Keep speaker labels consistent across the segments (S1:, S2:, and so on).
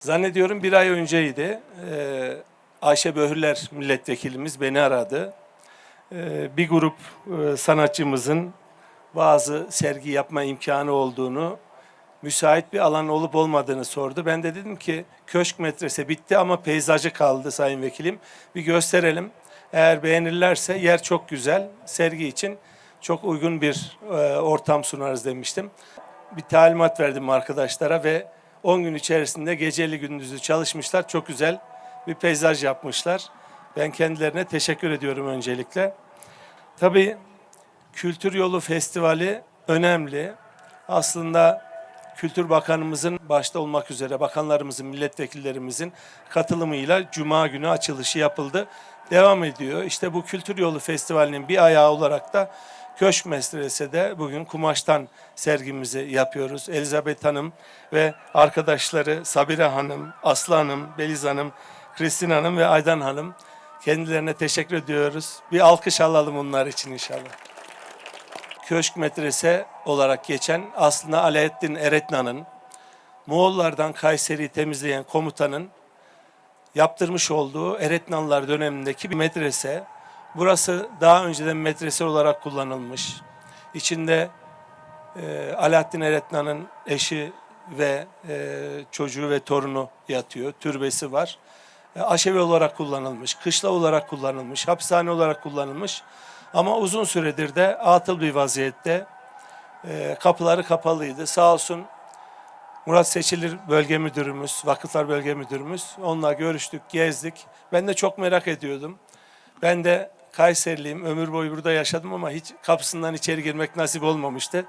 S1: Zannediyorum bir ay önceydi. Ee, Ayşe Böhürler milletvekilimiz beni aradı. Ee, bir grup e, sanatçımızın bazı sergi yapma imkanı olduğunu, müsait bir alan olup olmadığını sordu. Ben de dedim ki köşk metresi bitti ama peyzajı kaldı sayın vekilim. Bir gösterelim. Eğer beğenirlerse yer çok güzel. Sergi için çok uygun bir e, ortam sunarız demiştim. Bir talimat verdim arkadaşlara ve 10 gün içerisinde geceli gündüzü çalışmışlar. Çok güzel bir peyzaj yapmışlar. Ben kendilerine teşekkür ediyorum öncelikle. Tabii Kültür Yolu Festivali önemli. Aslında Kültür Bakanımızın başta olmak üzere bakanlarımızın, milletvekillerimizin katılımıyla Cuma günü açılışı yapıldı. Devam ediyor. İşte bu Kültür Yolu Festivali'nin bir ayağı olarak da Köşk Medrese'de bugün kumaştan sergimizi yapıyoruz. Elizabeth Hanım ve arkadaşları Sabire Hanım, Aslı Hanım, Beliz Hanım, Kristin Hanım ve Aydan Hanım. Kendilerine teşekkür ediyoruz. Bir alkış alalım onlar için inşallah. Köşk Medrese olarak geçen aslında Alaaddin Eretna'nın Moğollardan Kayseri'yi temizleyen komutanın yaptırmış olduğu Eretnanlar dönemindeki bir medrese. Burası daha önceden medrese olarak kullanılmış. İçinde e, Alaaddin Eretna'nın eşi ve e, çocuğu ve torunu yatıyor. Türbesi var. E, aşevi olarak kullanılmış, kışla olarak kullanılmış, hapishane olarak kullanılmış. Ama uzun süredir de atıl bir vaziyette. E, kapıları kapalıydı. Sağ olsun Murat Seçilir Bölge Müdürümüz, Vakıflar Bölge Müdürümüz. Onunla görüştük, gezdik. Ben de çok merak ediyordum. Ben de Kayseriliyim, ömür boyu burada yaşadım ama hiç kapısından içeri girmek nasip olmamıştı.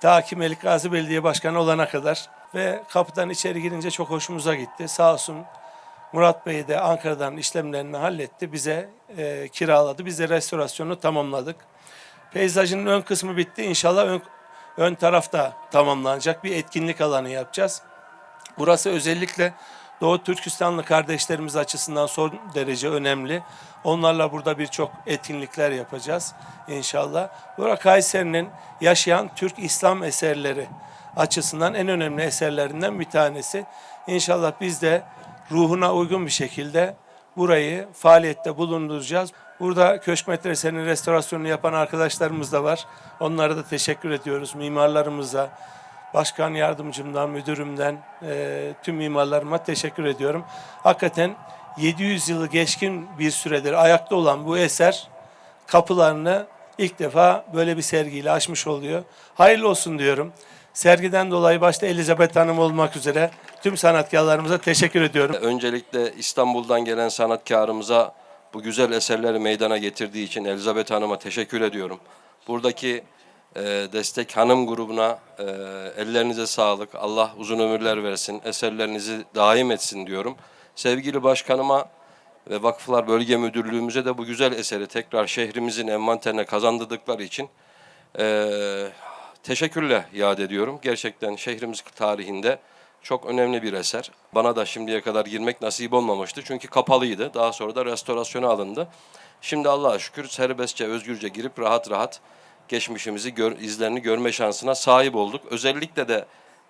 S1: Ta ki Melik Gazi Belediye Başkanı olana kadar. Ve kapıdan içeri girince çok hoşumuza gitti. Sağ olsun Murat Bey de Ankara'dan işlemlerini halletti. Bize e, kiraladı. Biz de restorasyonu tamamladık. Peyzajın ön kısmı bitti. İnşallah ön, ön tarafta tamamlanacak bir etkinlik alanı yapacağız. Burası özellikle Doğu Türkistanlı kardeşlerimiz açısından son derece önemli. Onlarla burada birçok etkinlikler yapacağız inşallah. Burada Kayseri'nin yaşayan Türk İslam eserleri açısından en önemli eserlerinden bir tanesi. İnşallah biz de ruhuna uygun bir şekilde burayı faaliyette bulunduracağız. Burada Köşk Medrese'nin restorasyonunu yapan arkadaşlarımız da var. Onlara da teşekkür ediyoruz. Mimarlarımıza, başkan yardımcımdan, müdürümden, e, tüm mimarlarıma teşekkür ediyorum. Hakikaten 700 yılı geçkin bir süredir ayakta olan bu eser kapılarını ilk defa böyle bir sergiyle açmış oluyor. Hayırlı olsun diyorum. Sergiden dolayı başta Elizabeth Hanım olmak üzere tüm sanatkarlarımıza teşekkür ediyorum.
S2: Öncelikle İstanbul'dan gelen sanatkarımıza bu güzel eserleri meydana getirdiği için Elizabeth Hanım'a teşekkür ediyorum. Buradaki e, destek hanım grubuna e, ellerinize sağlık. Allah uzun ömürler versin. Eserlerinizi daim etsin diyorum. Sevgili başkanıma ve Vakıflar Bölge Müdürlüğümüze de bu güzel eseri tekrar şehrimizin envanterine kazandırdıkları için e, teşekkürle yad ediyorum. Gerçekten şehrimiz tarihinde çok önemli bir eser. Bana da şimdiye kadar girmek nasip olmamıştı çünkü kapalıydı. Daha sonra da restorasyona alındı. Şimdi Allah'a şükür serbestçe, özgürce girip rahat rahat geçmişimizi gör, izlerini görme şansına sahip olduk. Özellikle de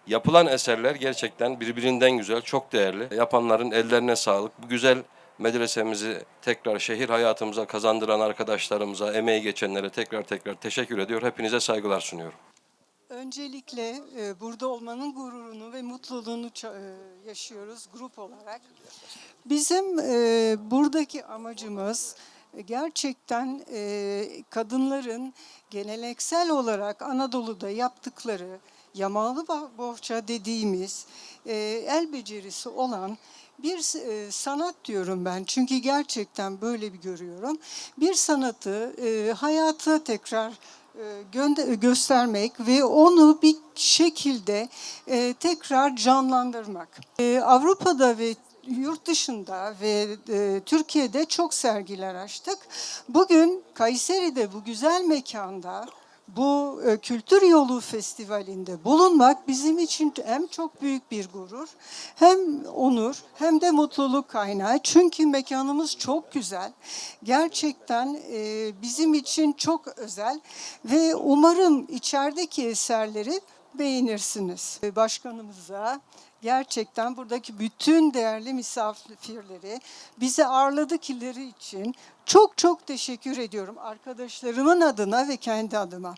S2: yapılan eserler gerçekten birbirinden güzel, çok değerli. Yapanların ellerine sağlık. Bu güzel medresemizi tekrar şehir hayatımıza kazandıran arkadaşlarımıza, emeği geçenlere tekrar tekrar teşekkür ediyor. Hepinize saygılar sunuyorum.
S3: Öncelikle e, burada olmanın gururunu ve mutluluğunu e, yaşıyoruz grup olarak. Bizim e, buradaki amacımız gerçekten e, kadınların geleneksel olarak Anadolu'da yaptıkları yamalı bohça dediğimiz e, el becerisi olan bir e, sanat diyorum ben çünkü gerçekten böyle bir görüyorum. Bir sanatı e, hayata tekrar e, göstermek ve onu bir şekilde e, tekrar canlandırmak. E, Avrupa'da ve yurt dışında ve e, Türkiye'de çok sergiler açtık. Bugün Kayseri'de bu güzel mekanda bu e, Kültür Yolu Festivali'nde bulunmak bizim için hem çok büyük bir gurur, hem onur, hem de mutluluk kaynağı. Çünkü mekanımız çok güzel. Gerçekten e, bizim için çok özel ve umarım içerideki eserleri beğenirsiniz. E, Başkanımıza gerçekten buradaki bütün değerli misafirleri bizi ağırladıkları için çok çok teşekkür ediyorum arkadaşlarımın adına ve kendi adıma.